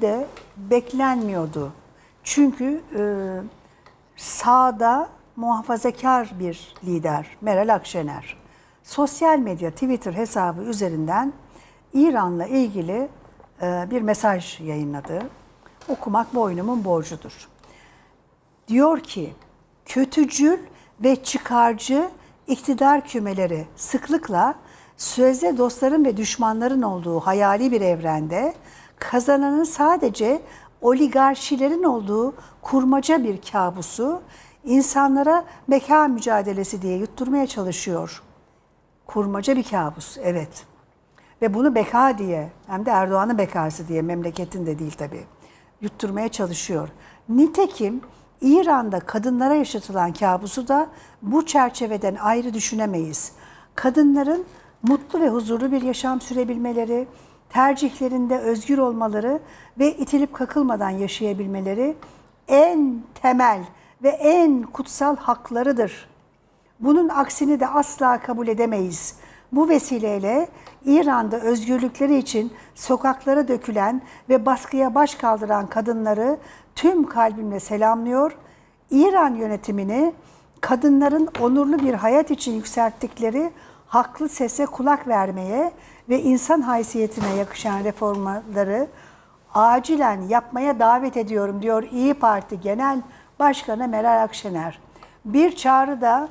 de beklenmiyordu. Çünkü e, sağda muhafazakar bir lider Meral Akşener sosyal medya Twitter hesabı üzerinden İran'la ilgili e, bir mesaj yayınladı. Okumak boynumun borcudur. Diyor ki kötücül ve çıkarcı iktidar kümeleri sıklıkla sözde dostların ve düşmanların olduğu hayali bir evrende kazananın sadece oligarşilerin olduğu kurmaca bir kabusu insanlara beka mücadelesi diye yutturmaya çalışıyor. Kurmaca bir kabus, evet. Ve bunu beka diye, hem de Erdoğan'ın bekası diye, memleketin de değil tabii, yutturmaya çalışıyor. Nitekim İran'da kadınlara yaşatılan kabusu da bu çerçeveden ayrı düşünemeyiz. Kadınların mutlu ve huzurlu bir yaşam sürebilmeleri, tercihlerinde özgür olmaları ve itilip kakılmadan yaşayabilmeleri en temel ve en kutsal haklarıdır. Bunun aksini de asla kabul edemeyiz. Bu vesileyle İran'da özgürlükleri için sokaklara dökülen ve baskıya baş kaldıran kadınları tüm kalbimle selamlıyor. İran yönetimini kadınların onurlu bir hayat için yükselttikleri haklı sese kulak vermeye ve insan haysiyetine yakışan reformları acilen yapmaya davet ediyorum diyor İyi Parti Genel Başkanı Meral Akşener. Bir çağrı da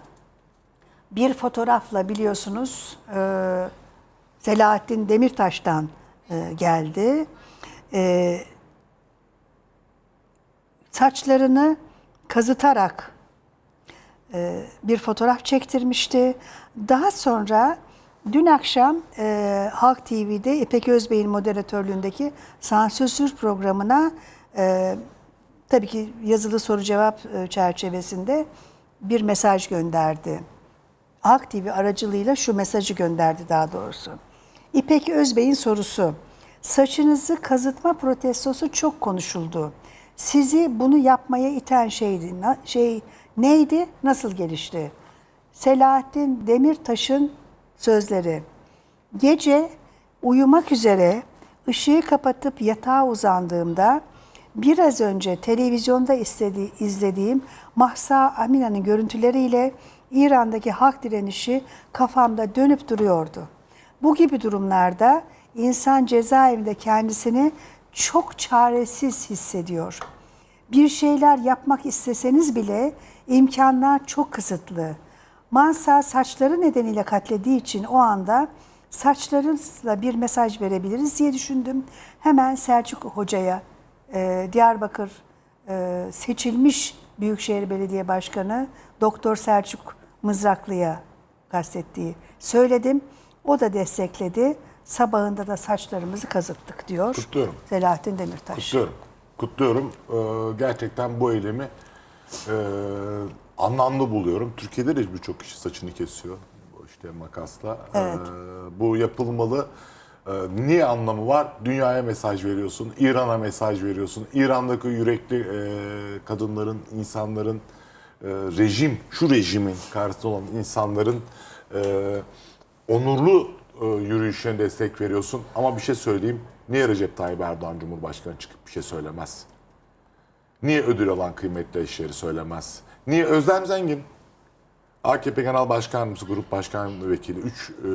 bir fotoğrafla biliyorsunuz e, Selahattin Demirtaş'tan e, geldi. E, saçlarını kazıtarak e, bir fotoğraf çektirmişti. Daha sonra dün akşam e, Halk TV'de İpek Özbey'in moderatörlüğündeki sansürsüz programına e, tabii ki yazılı soru cevap e, çerçevesinde bir mesaj gönderdi. Halk TV aracılığıyla şu mesajı gönderdi daha doğrusu. İpek Özbey'in sorusu. Saçınızı kazıtma protestosu çok konuşuldu. Sizi bunu yapmaya iten şeydi. na- Şey neydi? Nasıl gelişti? Selahattin Demirtaş'ın sözleri. Gece uyumak üzere ışığı kapatıp yatağa uzandığımda biraz önce televizyonda istediği, izlediğim Mahsa Amina'nın görüntüleriyle İran'daki halk direnişi kafamda dönüp duruyordu. Bu gibi durumlarda insan cezaevinde kendisini çok çaresiz hissediyor. Bir şeyler yapmak isteseniz bile imkanlar çok kısıtlı. Mansa saçları nedeniyle katlediği için o anda saçlarınızla bir mesaj verebiliriz diye düşündüm. Hemen Selçuk Hoca'ya, e, Diyarbakır e, seçilmiş Büyükşehir Belediye Başkanı Doktor Selçuk Mızraklı'ya kastettiği söyledim. O da destekledi. Sabahında da saçlarımızı kazıttık diyor. Kutluyorum. Selahattin Demirtaş. Kutluyorum. Kutluyorum. Ee, gerçekten bu eylemi e, anlamlı buluyorum. Türkiye'de de birçok kişi saçını kesiyor. İşte makasla. Evet. Ee, bu yapılmalı. Ee, niye anlamı var? Dünyaya mesaj veriyorsun. İran'a mesaj veriyorsun. İran'daki yürekli e, kadınların, insanların, e, rejim, şu rejimin karşısında olan insanların e, onurlu e, yürüyüşüne destek veriyorsun. Ama bir şey söyleyeyim. Niye Recep Tayyip Erdoğan Cumhurbaşkanı çıkıp bir şey söylemez? Niye ödül alan kıymetli eşleri söylemez? Niye Özlem Zengin? AKP Genel Başkanımız, Grup Başkan Vekili, üç e,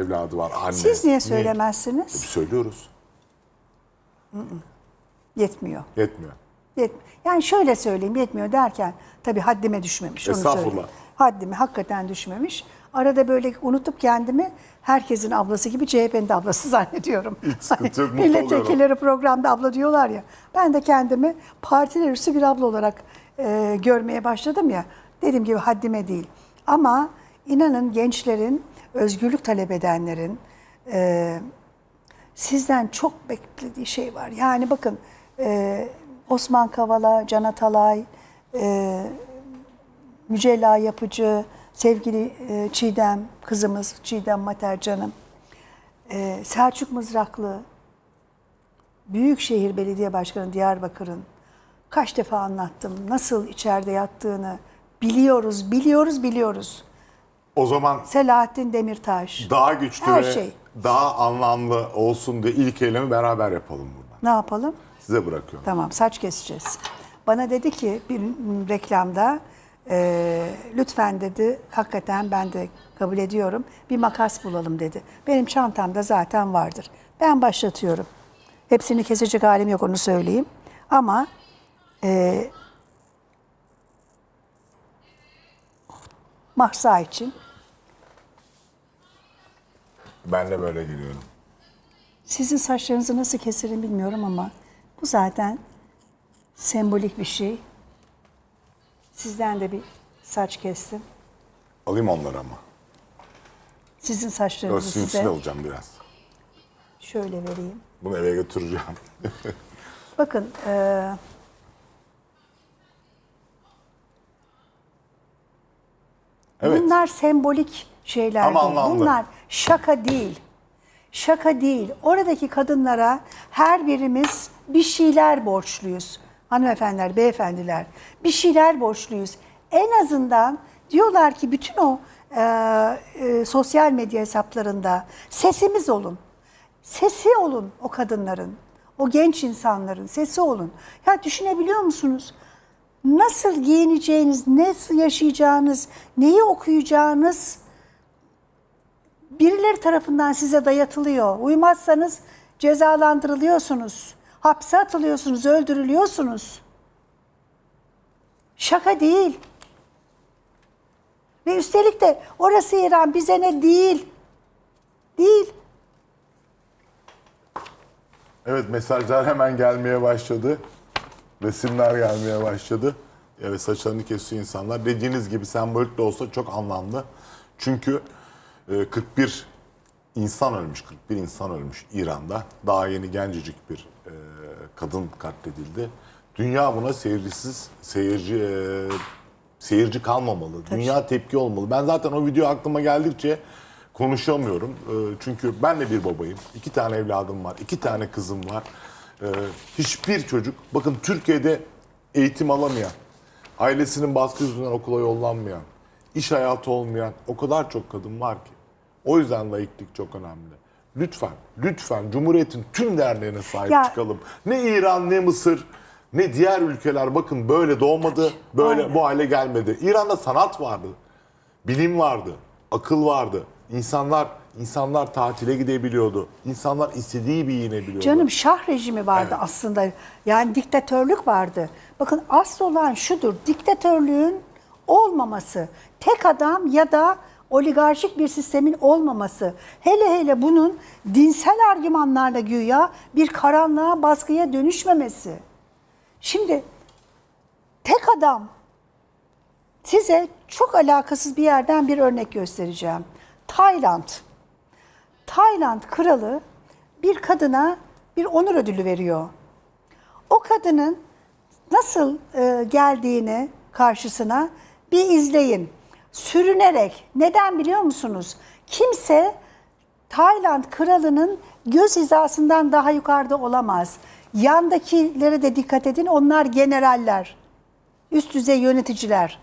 evladı var. Anne. Siz niye söylemezsiniz? söylüyoruz. Yetmiyor. Yetmiyor. Yet yani şöyle söyleyeyim yetmiyor derken tabii haddime düşmemiş. Onu Estağfurullah. söyleyeyim. Haddime hakikaten düşmemiş. Arada böyle unutup kendimi herkesin ablası gibi CHP'nin de ablası zannediyorum. Sıkıntı yok, mutlu Milletvekilleri programda abla diyorlar ya. Ben de kendimi partiler üstü bir abla olarak e, görmeye başladım ya. Dediğim gibi haddime değil. Ama inanın gençlerin, özgürlük talep edenlerin, e, sizden çok beklediği şey var. Yani bakın e, Osman Kavala, Can Atalay, e, Mücella Yapıcı, sevgili e, Çiğdem kızımız, Çiğdem Mater canım, e, Selçuk Mızraklı, Büyükşehir Belediye Başkanı Diyarbakır'ın kaç defa anlattım nasıl içeride yattığını biliyoruz, biliyoruz, biliyoruz. O zaman Selahattin Demirtaş. daha güçlü Her ve şey. daha anlamlı olsun diye ilk eylemi beraber yapalım buradan. Ne yapalım? Size bırakıyorum. Tamam saç keseceğiz. Bana dedi ki bir reklamda e, lütfen dedi hakikaten ben de kabul ediyorum bir makas bulalım dedi. Benim çantamda zaten vardır. Ben başlatıyorum. Hepsini kesecek halim yok onu söyleyeyim. Ama e, mahsa için Ben de böyle geliyorum. Sizin saçlarınızı nasıl keserim bilmiyorum ama bu zaten sembolik bir şey. Sizden de bir saç kestim. Alayım onları ama. Sizin Yok, saçlarınızı sinsi size olacağım biraz. şöyle vereyim. Bunu eve götüreceğim. Bakın eee, evet. bunlar sembolik şeyler Ama değil. anlamlı. Bunlar şaka değil. Şaka değil. Oradaki kadınlara her birimiz bir şeyler borçluyuz. Hanımefendiler, beyefendiler bir şeyler borçluyuz. En azından diyorlar ki bütün o eee, eee, sosyal medya hesaplarında sesimiz olun. Sesi olun o kadınların, o genç insanların sesi olun. Ya düşünebiliyor musunuz? Nasıl giyineceğiniz, nasıl yaşayacağınız, neyi okuyacağınız birileri tarafından size dayatılıyor. Uymazsanız cezalandırılıyorsunuz. Hapse atılıyorsunuz, öldürülüyorsunuz. Şaka değil. Ve üstelik de orası İran bize ne değil. Değil. Evet mesajlar hemen gelmeye başladı. Resimler gelmeye başladı. Evet saçlarını kesiyor insanlar. Dediğiniz gibi sembolik de olsa çok anlamlı. Çünkü e, 41 insan ölmüş, 41 insan ölmüş İran'da. Daha yeni gencecik bir e, kadın katledildi. Dünya buna seyircisiz, seyirci e, seyirci kalmamalı. Dünya tepki olmalı. Ben zaten o video aklıma geldikçe konuşamıyorum. E, çünkü ben de bir babayım. İki tane evladım var, iki tane kızım var. E, hiçbir çocuk, bakın Türkiye'de eğitim alamayan, ailesinin baskı yüzünden okula yollanmayan, iş hayatı olmayan o kadar çok kadın var ki. O yüzden laiklik çok önemli. Lütfen, lütfen Cumhuriyet'in tüm değerlerine sahip Ya- çıkalım. Ne İran, ne Mısır, ne diğer ülkeler bakın böyle doğmadı, böyle Aynen. bu hale gelmedi. İran'da sanat vardı, bilim vardı, akıl vardı. İnsanlar insanlar tatile gidebiliyordu. İnsanlar istediği bir yiyinebiliyordu. Canım şah rejimi vardı Evet. aslında. Yani diktatörlük vardı. Bakın asıl olan şudur. Diktatörlüğün olmaması. Tek adam ya da oligarşik bir sistemin olmaması. Hele hele bunun dinsel argümanlarla güya bir karanlığa, baskıya dönüşmemesi. Şimdi tek adam size çok alakasız bir yerden bir örnek göstereceğim. Tayland. Tayland kralı bir kadına bir onur ödülü veriyor. O kadının nasıl e, geldiğini karşısına bir izleyin. Sürünerek. Neden biliyor musunuz? Kimse Tayland kralının göz hizasından daha yukarıda olamaz. Yandakilere de dikkat edin. Onlar generaller. Üst düzey yöneticiler.